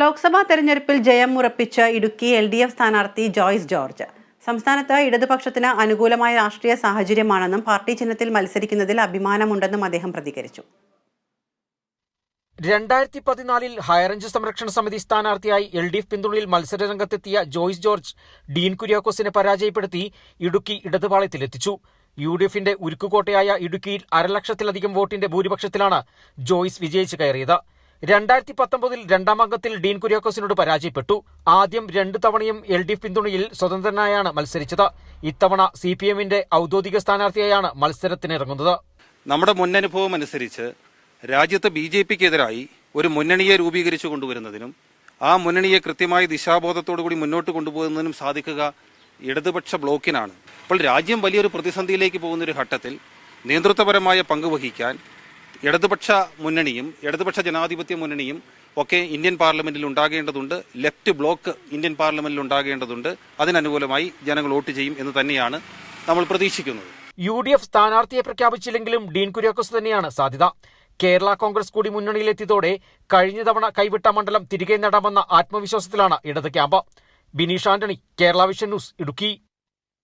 ലോക്സഭാ തെരഞ്ഞെടുപ്പിൽ ജയം ഉറപ്പിച്ച ഇടുക്കി എൽ ഡി എഫ് സ്ഥാനാർത്ഥി ജോയ്സ് ജോർജ്. സംസ്ഥാനത്ത് ഇടതുപക്ഷത്തിന് അനുകൂലമായ രാഷ്ട്രീയ സാഹചര്യമാണെന്നും പാർട്ടി ചിഹ്നത്തിൽ മത്സരിക്കുന്നതിൽ അഭിമാനമുണ്ടെന്നും അദ്ദേഹം പ്രതികരിച്ചു. രണ്ടായിരത്തി പതിനാലിൽ ഹൈറേഞ്ച് സംരക്ഷണ സമിതി സ്ഥാനാർത്ഥിയായി എൽ ഡി എഫ് പിന്തുണയിൽ മത്സരരംഗത്തെത്തിയ ജോയ്സ് ജോർജ് ഡീൻ കുര്യാക്കോസിനെ പരാജയപ്പെടുത്തി ഇടുക്കി ഇടതുപാളയത്തിലെത്തിച്ചു. യു ഡി എഫിന്റെ ഉരുക്കുകോട്ടയായ ഇടുക്കിയിൽ അരലക്ഷത്തിലധികം വോട്ടിന്റെ ഭൂരിപക്ഷത്തിലാണ് ജോയ്സ് വിജയിച്ചു കയറിയത്. രണ്ടായിരത്തി പത്തൊമ്പതിൽ രണ്ടാം അംഗത്തിൽ ഡീൻ കുര്യാക്കോസിനോട് പരാജയപ്പെട്ടു. ആദ്യം രണ്ടു തവണയും എൽ ഡി എഫ് പിന്തുണയിൽ സ്വതന്ത്രനായാണ് മത്സരിച്ചത്. ഇത്തവണ സി പി എമ്മിന്റെ ഔദ്യോഗിക സ്ഥാനാർത്ഥിയായാണ് മത്സരത്തിനിറങ്ങുന്നത്. നമ്മുടെ മുന്നനുഭവം അനുസരിച്ച് രാജ്യത്ത് ബി ജെ പിക്കെതിരായി ഒരു മുന്നണിയെ രൂപീകരിച്ചു കൊണ്ടുവരുന്നതിനും ആ മുന്നണിയെ കൃത്യമായ ദിശാബോധത്തോടുകൂടി മുന്നോട്ട് കൊണ്ടുപോകുന്നതിനും സാധിക്കുക ഇടതുപക്ഷ ബ്ലോക്കിനാണ്. അപ്പോൾ രാജ്യം വലിയൊരു പ്രതിസന്ധിയിലേക്ക് പോകുന്ന ഒരു ഘട്ടത്തിൽ നേതൃത്വപരമായ പങ്ക് വഹിക്കാൻ ഇടതുപക്ഷ മുന്നണിയും ഇടതുപക്ഷ ജനാധിപത്യ മുന്നണിയും ഒക്കെ ഇന്ത്യൻ പാർലമെന്റിൽ ഉണ്ടാകേണ്ടതുണ്ട്. ലെഫ്റ്റ് ബ്ലോക്ക് ഇന്ത്യൻ പാർലമെന്റിൽ ഉണ്ടാകേണ്ടതുണ്ട്. അതിനനുകൂലമായി ജനങ്ങൾ വോട്ട് ചെയ്യും എന്ന് തന്നെയാണ് നമ്മൾ പ്രതീക്ഷിക്കുന്നത്. യു ഡി എഫ് സ്ഥാനാർത്ഥിയെ പ്രഖ്യാപിച്ചില്ലെങ്കിലും ഡീൻ കുര്യാക്കോസ് തന്നെയാണ് സാധ്യത. കേരള കോൺഗ്രസ് കൂടി മുന്നണിയിലെത്തിയതോടെ കഴിഞ്ഞ തവണ കൈവിട്ട മണ്ഡലം തിരികെ നേടാമെന്ന ആത്മവിശ്വാസത്തിലാണ് ഇടത് camp. Bineesh Antony Kerala vision news Idukki.